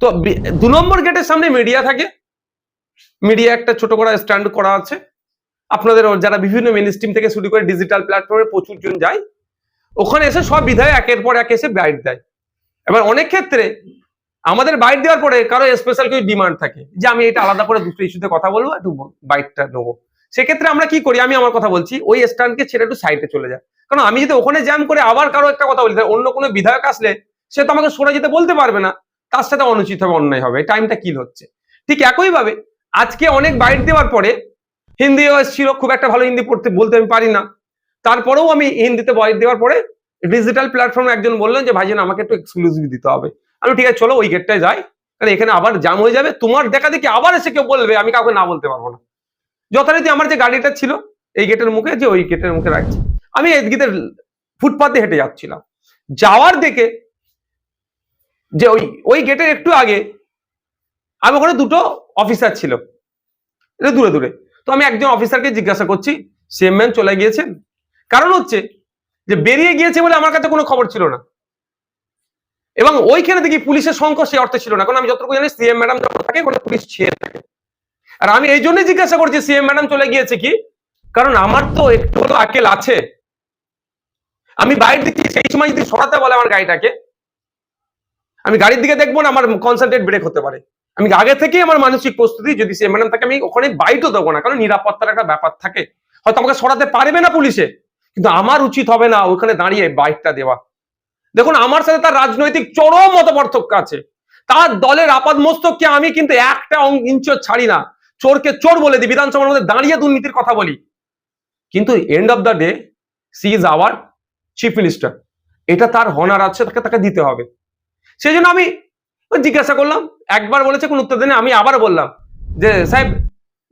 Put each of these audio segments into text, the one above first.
তো দু নম্বর গেটের সামনে মিডিয়া থাকে। মিডিয়া একটা ছোট করা স্ট্যান্ড করা আছে। আপনাদের যারা বিভিন্ন মেন স্ট্রিম থেকে শুরু করে ডিজিটাল প্ল্যাটফর্মে প্রচুর জন যায়, ওখানে এসে সব বিধায় একের পর এক এসে বাইট দেয়। এবার অনেক ক্ষেত্রে আমাদের বাইট দেওয়ার পরে কারও স্পেশাল কিছু ডিমান্ড থাকে, যে আমি এটা আলাদা করে দুটো ইস্যুতে কথা বলব, একটু বাইটটা নেব। সেক্ষেত্রে আমরা কি করি, আমি আমার কথা বলছি, ওই স্ট্যান্ডকে ছেড়ে একটু সাইডে চলে যায়। কারণ আমি যদি ওখানে জ্যাম করে আবার কারও একটা কথা বলি অন্য কোনো বিধায়ক আসলে সে তো আমাকে সরে যেতে বলতে পারবে না। তার সাথে অনুচিত হবে অন্যায় হবে টাইমটা কিল হচ্ছে। ঠিক একইভাবে আজকে অনেক বাইট দেওয়ার পরে হিন্দিও এসেছিল, খুব একটা ভালো হিন্দি পড়তে বলতে আমি পারি না। তারপরেও আমি হিন্দিতে বাইট দেওয়ার পরে ডিজিটাল প্ল্যাটফর্মে একজন বললেন যে, ভাইজান, আমাকে একটু এক্সক্লুসিভ দিতে হবে। আমি ঠিক আছে, চলো ওই গেটটায় যাই। কারণ এখানে আবার জাম হয়ে যাবে। তোমার দেখা দেখি আবার এসে কেউ বলবে, আমি কাউকে না বলতে পারব না। যথারীতি আমার যে গাড়িটা ছিল, এই গেটের মুখে, যে ওই গেটের মুখে রাখছি। আমি এদিকে ফুটপাতে হেঁটে যাচ্ছিলাম। যাওয়ার দিকে যে ওই ওই গেটের একটু আগে আমি ওখানে দুটো অফিসার ছিল। দূরে দূরে। তো আমি একজন অফিসারকে জিজ্ঞাসা করছি সেম ম্যান চলে গিয়েছেন? কারণ হচ্ছে যে বেরিয়ে গিয়েছে বলে আমার কাছে কোনো খবর ছিল না। এবং ওইখানে দেখি পুলিশের সংখ্যা সে অর্থে ছিল না। কারণ আমি যতটুকু জানি সিএম ম্যাডাম যখন থাকে, ওখানে পুলিশ ছেয়ে থাকে। আর আমি এই জন্যই জিজ্ঞাসা করছি সিএম ম্যাডাম চলে গিয়েছে কি? কারণ আমার তো একটু আকেল আছে। আমি বাইরের দিকে সেই সময় যদি সরাতে বলে আমার গাড়িটাকে আমি গাড়ির দিকে দেখব না, আমার কনসেন্ট্রেট ব্রেক হতে পারে। আমি আগে থেকেই আমার মানসিক প্রস্তুতি, যদি সিএম ম্যাডাম থাকে আমি ওখানে বাইটও দেবো না, কারণ নিরাপত্তার একটা ব্যাপার থাকে। হয়তো আমাকে সরাতে পারবে না পুলিশে, কিন্তু আমার উচিত হবে না ওখানে দাঁড়িয়ে বাইকটা দেওয়া। দেখুন, আমার সাথে তার রাজনৈতিক চরম মত পার্থক্য আছে। তার দলের আপাদ মস্তককে আমি কিন্তু একটা ইঞ্চ ছাড়ি না। চোরকে চোর বলে দিই, বিধানসভার মধ্যে দাঁড়িয়ে দুর্নীতির কথা বলি। কিন্তু end of the day she is our chief minister এটা তার হনার আছে, তাকে তাকে দিতে হবে। সেই জন্য আমি জিজ্ঞাসা করলাম, একবার বলেছে কোন উত্তর দেনে আমি আবার বললাম যে, সাহেব,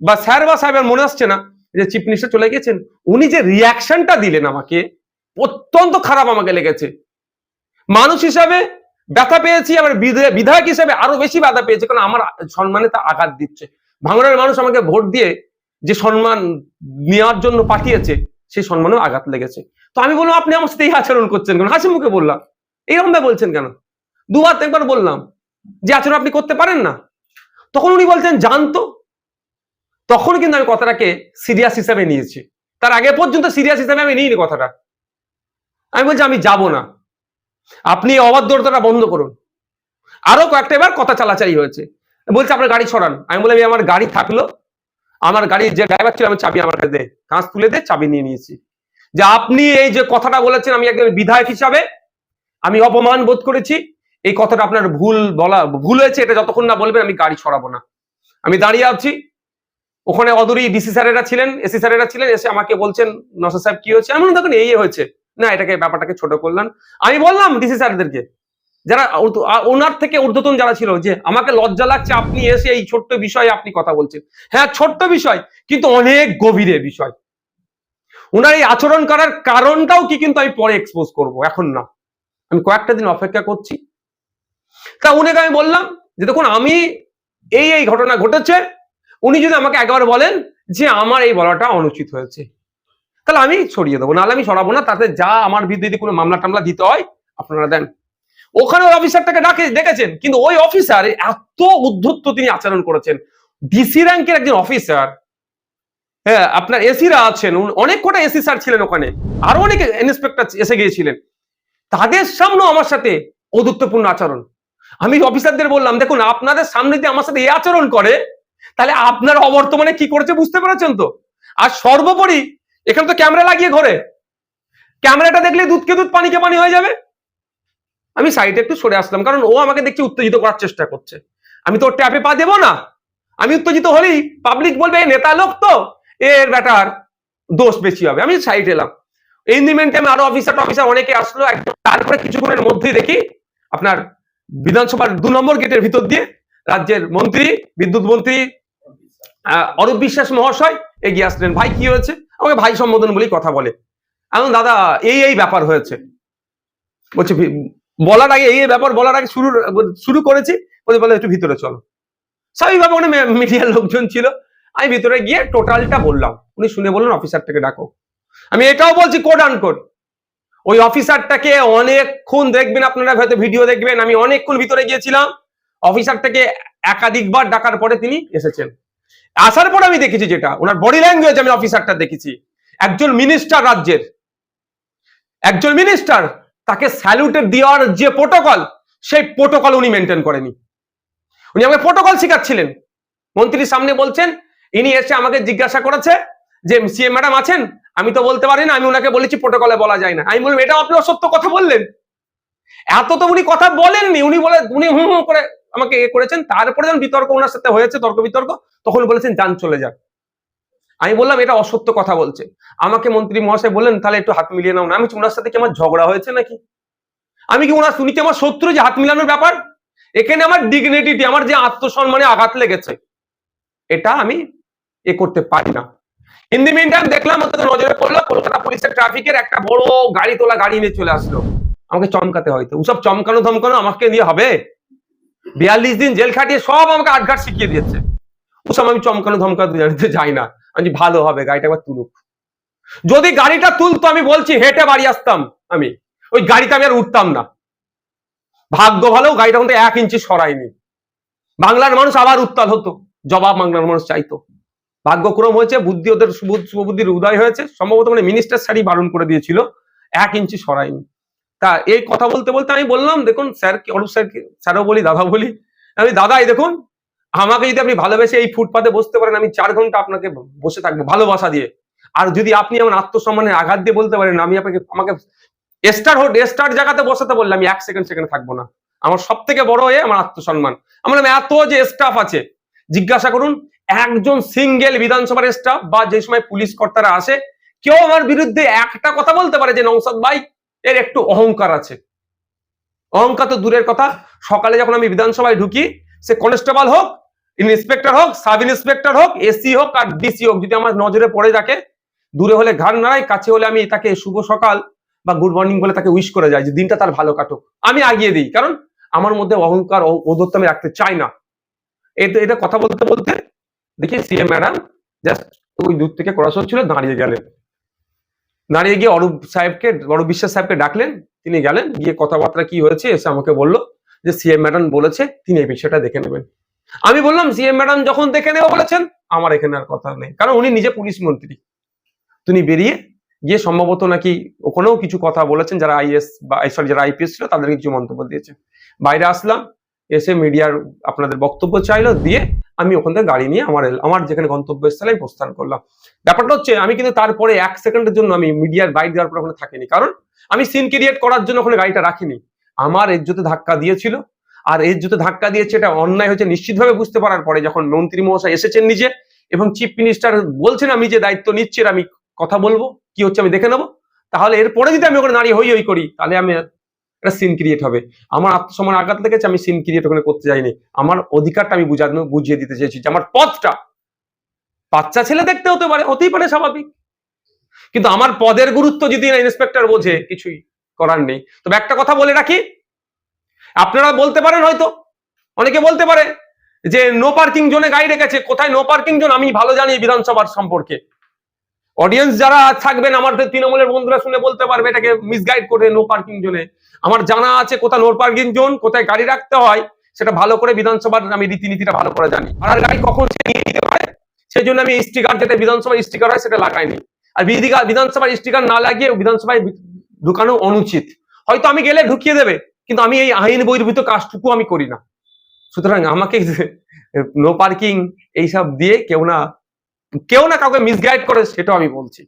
বা স্যার বা সাহেব মনে আসছে না যে চিফ মিনিস্টার চলে গেছেন উনি যে রিয়াকশনটা দিলেন আমাকে, অত্যন্ত খারাপ আমাকে লেগেছে। মানুষ হিসাবে ব্যথা পেয়েছি, আবার বিধা- বিধায়ক হিসাবে আরও বেশি ব্যথা পেয়েছে, কারণ আমার সম্মানে তা আঘাত দিচ্ছে। ভাঙড়ের মানুষ আমাকে ভোট দিয়ে যে সম্মান নেওয়ার জন্য পাঠিয়েছে সেই সম্মানেও আঘাত লেগেছে। তো আমি বললাম, আপনি আমার সাথে এই আচরণ করছেন কেন? হাসি মুখে বললাম। এইরকম বলছেন কেন? দুবার একবার বললাম যে আচরণ আপনি করতে পারেন না? তখন উনি বলছেন জানতো তখন কিন্তু আমি কথাটাকে সিরিয়াস হিসাবে নিয়েছি। তার আগে পর্যন্ত সিরিয়াস হিসাবে আমি নিইনি কথাটা। আমি বলছি, আমি যাব না। আপনি অবাধ্যতাটা বন্ধ করুন। আরও কয়েকটা এবার কথা চালাচালি হয়েছে। বলছে, আপনার গাড়ি ছড়ান আমি বললাম, "এই আমার গাড়ি থাকল। আমার গাড়ির যে ড্রাইভার ছিল, আমি চাবি আমার কাছে দে। কাঁচ তুলে দে, চাবি নিয়ে নিয়েছি। যে, আপনি এই যে কথাটা বলেছেন, আমি একজন বিধায়ক হিসাবে আমি অপমান বোধ করেছি। এই কথাটা আপনার ভুল বলা ভুল হয়েছে এটা যতক্ষণ না বলবেন আমি গাড়ি ছড়াবো না। আমি দাঁড়িয়ে আছি। ওখানে অদূরই ডিসি স্যারেরা ছিলেন এসি স্যারেরা ছিলেন এসে আমাকে বলছেন নসর সাহেব কি হয়েছে? বললাম, দেখুন এই হয়েছে। না এটাকে ব্যাপারটাকে ছোট করলাম। আমি বললাম ডিসি স্যারদেরকে যারা ওনার থেকে ঊর্ধ্বতন যারা ছিল যে আমাকে লজ্জা লাগছে আপনি এসে এই ছোট্ট বিষয়ে আপনি কথা বলছেন। হ্যাঁ ছোট্ট বিষয় কিন্তু অনেক গভীরে বিষয়। ওনার এই আচরণ করার কারণটাও কি কিন্তু আমি পরে এক্সপোজ করব এখন না। আমি কয়েকটা দিন অপেক্ষা করছি। তা উনাকে আমি বললাম যে দেখুন, আমি এই এই ঘটনা ঘটেছে, উনি যদি আমাকে একবার বলেন যে আমার এই বলাটা অনুচিত হয়েছে, তাহলে আমি ছড়িয়ে দেবো, নাহলে আমি সরাবো না, তাতে যা আমার বিরুদ্ধে কোনো মামলা টামলা দিতে হয়, আপনারা দেন। ওখানে ওই অফিসারটাকে ডাকে, ডেকেছেন, কিন্তু ওই অফিসার এত উদ্ধত্ত তিনি আচরণ করেছেন। ডিসি র্যাঙ্কের একজন অফিসার হ্যাঁ আপনার এসিরা আছেন অনেক কটা এসি স্যার ছিলেন ওখানে, আরও অনেক ইন্সপেক্টর এসে গিয়েছিলেন। তাদের সামনেও আমার সাথে অদুত্বপূর্ণ আচরণ। আমি অফিসারদের বললাম, দেখুন, আপনাদের সামনে যদি আমার সাথে এই আচরণ করে, তাহলে আপনার অবর্তমানে কি করেছে বুঝতে পেরেছেন তো? আর সর্বোপরি, এখানে তো ক্যামেরা লাগিয়ে ঘরে। ক্যামেরাটা দেখলে দুধকে দুধ, পানিকে পানি হয়ে যাবে। আমি সাইডে একটু সরে আসলাম, কারণ ও আমাকে দেখছি উত্তেজিত করার চেষ্টা করছে। আমি তো ট্যাপে পা দেবো না। আমি উত্তেজিত হলেই পাবলিক বলবে "এই নেতা লোক তো, এর ব্যাটার, দোষ বেশি হবে। আমি সাইড এলাম। এই মেন টাইমে আরও অফিসার অফিসার অনেকে আসলো, একদম তারপরে কিছুক্ষণের মধ্যেই দেখি, আপনার বিধানসভার দু নম্বর গেটের ভিতর দিয়ে রাজ্যের মন্ত্রী, বিদ্যুৎ মন্ত্রী অরূপ বিশ্বাস মহাশয় এগিয়ে আসলেন। ভাই, কি হয়েছে? আমাকে ভাই সম্বোধন বলেই কথা বলে। এখন দাদা, এই এই ব্যাপার হয়েছে। বলছে, "ভি- বলার আগে, এই ব্যাপার বলার আগে শুরু শুরু করেছি। বলে বলে একটু ভিতরে চলো। স্বাভাবিকভাবে অনেক মিডিয়ার লোকজন ছিল। আমি ভিতরে গিয়ে টোটালটা বললাম। উনি শুনে বললেন, অফিসারটাকে ডাকো। আমি এটাও বলছি, কোড আন কোড ওই অফিসারটাকে অনেকক্ষণ দেখবেন, আপনারা হয়তো ভিডিও দেখবেন, আমি অনেকক্ষণ ভিতরে গিয়েছিলাম। অফিসারটাকে একাধিকবার ডাকার পরে তিনি এসেছেন। আসার পর আমি দেখেছি যেটা, ওনার বডি ল্যাঙ্গুয়েজ আমি অফিসারটা দেখেছি। একজন মিনিস্টার রাজ্যের। একজন মিনিস্টার তাকে স্যালুটের দেওয়ার যে প্রোটোকল সেই প্রোটোকল উনি মেনটেন করেনি। উনি আমাকে প্রোটোকল শেখাচ্ছিলেন। মন্ত্রীর সামনে বলছেন, ইনি এসে আমাকে জিজ্ঞাসা করেছে যে সিএম ম্যাডাম আছেন? আমি তো বলতে পারি না, আমি ওনাকে বলেছি প্রোটোকলে বলা যায় না। আমি বললাম এটা আপনি অসত্য কথা বললেন। এত তো উনি কথা বলেননি, উনি বলে, উনি হুম হুম করে আমাকে এ করেছেন, তারপরে যখন বিতর্ক ওনার সাথে হয়েছে, তর্ক বিতর্ক, তখন বলেছেন, যান, চলে যান। আমি বললাম, এটা অসত্য কথা বলছে। আমাকে মন্ত্রী মহাশয় বললেন, তাহলে একটু হাত মিলিয়ে নাও না। আমি ওনার সাথে কি আমার ঝগড়া হয়েছে নাকি? আমি কি ওনার শুনি কি আমার শত্রু যে হাত মিলানোর ব্যাপার? এখানে আমার ডিগনিটি আমার যে আত্মসম্মানে আঘাত লেগেছে, এটা আমি এ করতে পারি না। ইন দি মিন দেখলাম, অন্তত নজরে পড়ল, কলকাতা পুলিশের ট্রাফিকের একটা বড় গাড়ি তোলা গাড়ি নিয়ে চলে আসলো। আমাকে চমকাতে হয়তো ওসব চমকানো ধমকানো আমাকে দিয়ে হবে? বিয়াল্লিশ দিন জেল খাটিয়ে সব আমাকে আটঘাট শিখিয়ে দিয়েছে। ওসব আমি চমকানো ধমকাতে জানিতে যাই না। আমি ভালো হবে, গাড়িটা একবার তুলুক। যদি গাড়িটা তুলতো, আমি বলছি, হেঁটে বাড়ি আসতাম আমি। ওই গাড়িতে আমি আর উঠতাম না। ভাগ্য ভালো, গাড়িটা কিন্তু এক ইঞ্চি সরায়নি। বাংলার মানুষ আবার উত্তাল হতো। জবাব বাংলার মানুষ চাইতো। ভাগ্যক্রম হয়েছে, বুদ্ধি ওদের সুবুদ্ধ- শুভবুদ্ধির উদয় হয়েছে। সম্ভবত মানে মিনিস্টার শাড়ি বারণ করে দিয়েছিল, এক ইঞ্চি সরাইনি তা এই কথা বলতে বলতে আমি বললাম, দেখুন স্যার অরূপ স্যার স্যারও বলি, দাদা বলি, আমি, দাদা, এই দেখুন, আমাকে যদি আপনি ভালোবেসে এই ফুটপাতে বসতে পারেন, আমি চার ঘণ্টা আপনাকে বসে থাকব, ভালোবাসা দিয়ে। আর যদি আপনি আমার আত্মসম্মানের আঘাত দিয়ে বলতে পারেন, আমি আপনাকে, আমাকে স্টার হোট স্টার জায়গাতে বসাতে বললে আমি এক সেকেন্ড সেকেন্ড থাকব না। আমার সব থেকে বড় হয়ে আমার আত্মসম্মান। আমার এত যে স্টাফ আছে, জিজ্ঞাসা করুন একজন সিঙ্গেল বিধানসভার স্টাফ বা যে সময় পুলিশ কর্তারা আসে, কেউ আমার বিরুদ্ধে একটা কথা বলতে পারে যে, নৌসাদ ভাই, এর একটু অহংকার আছে। অহংকার তো দূরের কথা। সকালে যখন আমি বিধানসভায় ঢুকি, সে কনস্টেবল হোক ইন্সপেক্টর হোক সাব ইন্সপেক্টর হোক এসি হোক আর ডিসি হোক, যদি আমার নজরে পড়ে থাকে দূরে হলে ঘাড় নাড়াই কাছে হলে আমি তাকে শুভ সকাল বা গুড মর্নিং বলে তাকে উইশ করে যাই, যে দিনটা তার ভালো কাটুক। আমি আগিয়ে দিই, কারণ আমার মধ্যে অহংকার ঔদ্ধত্য আমি রাখতে চাই না। এটা কথা বলতে বলতে দেখি সিএম ম্যাডাম জাস্ট ওই দূর থেকে ক্রস হচ্ছিল দাঁড়িয়ে গেলেন। দাঁড়িয়ে গিয়ে অরূপ সাহেবকে, অরূপ বিশ্বাস সাহেবকে ডাকলেন, তিনি গেলেন, গিয়ে কথাবার্তা কি হয়েছে এসে আমাকে বলল যে সিএম ম্যাডাম বলেছে, তিনি এই বিষয়টা দেখে নেবেন। আমি বললাম সিএম ম্যাডাম যখন দেখে নেবে বলেছেন, আমার এখানে আর কথা নেই। কারণ উনি নিজে পুলিশ মন্ত্রী। তিনি বেরিয়ে গিয়ে সম্ভবত নাকি ওখানেও কিছু কথা বলেছেন, যারা আইএস বা সরি যারা আইপিএস ছিল তাদের কিছু মন্তব্য দিয়েছে বাইরে আসলাম, এসে মিডিয়ার আপনাদের বক্তব্য চাইলো, দিয়ে আমি ওখান থেকে গাড়ি নিয়ে আমার আমার যেখানে গন্তব্যস্থলে, আমি প্রস্থান করলাম। ব্যাপারটা হচ্ছে, আমি কিন্তু তারপরে এক সেকেন্ডের জন্য আমি মিডিয়ার বাইক দেওয়ার পর ওখানে থাকিনি। কারণ আমি সিন ক্রিয়েট করার জন্য ওখানে গাড়িটা রাখিনি। আমার এর জুতে ধাক্কা দিয়েছিল। আর এর জুতে ধাক্কা দিয়েছে এটা অন্যায় হচ্ছে নিশ্চিতভাবে বুঝতে পারার পরে যখন মন্ত্রী মহাশয় এসেছেন নিজে এবং চিফ মিনিস্টার বলছেন, আমি যে দায়িত্ব নিচ্ছি আমি কথা বলব, কি হচ্ছে আমি দেখে নেব। তাহলে এরপরে যদি আমি ওখানে দাঁড়িয়ে হই হই করি, তাহলে আমি একটা সিন ক্রিয়েট হবে। আমার আত্মসম্মান আঘাত লেগেছে, আমি সিন ক্রিয়েট ওখানে করতে যাইনি। আমার অধিকারটা আমি বুঝানো বুঝিয়ে দিতে চেয়েছি যে আমার পথটা। বাচ্চা ছেলে দেখতে হতে পারে, হতেই পারে স্বাভাবিক। কিন্তু আমার পদের গুরুত্ব যদি না ইন্সপেক্টর বোঝে, কিছুই করার নেই। তবে একটা কথা বলে রাখি, আপনারা বলতে পারেন হয়তো, অনেকে বলতে পারে যে নো পার্কিং জোনে গাড়ি রেখেছে, কোথায় নো পার্কিং জোন আমি ভালো জানি বিধানসভার সম্পর্কে। অডিয়েন্স যারা থাকবেন, আমার তৃণমূলের বন্ধুরা শুনে বলতে পারবে, এটাকে মিসগাইড করে নো পার্কিং জোনে। আমার জানা আছে কোথায় নো পার্কিং জোন কোথায় গাড়ি রাখতে হয়, সেটা ভালো করে বিধানসভার আমি রীতিনীতিটা ভালো করে জানি। আর গাড়ি কখন সে নিয়ে নিতে পারে, সেই জন্য আমি স্টিকার যেটা বিধানসভার স্টিকার হয়, সেটা লাগাইনি। আর বিধানসভার স্টিকার না লাগিয়ে বিধানসভায় ঢুকানো অনুচিত। হয়তো আমি গেলে ঢুকিয়ে দেবে, কিন্তু আমি এই আইন বহির্ভূত কাজটুকু আমি করি না। সুতরাং আমাকে নো পার্কিং এইসব দিয়ে কেউ না কেউ না কাউকে মিসগাইড করে সেটাও আমি বলছি।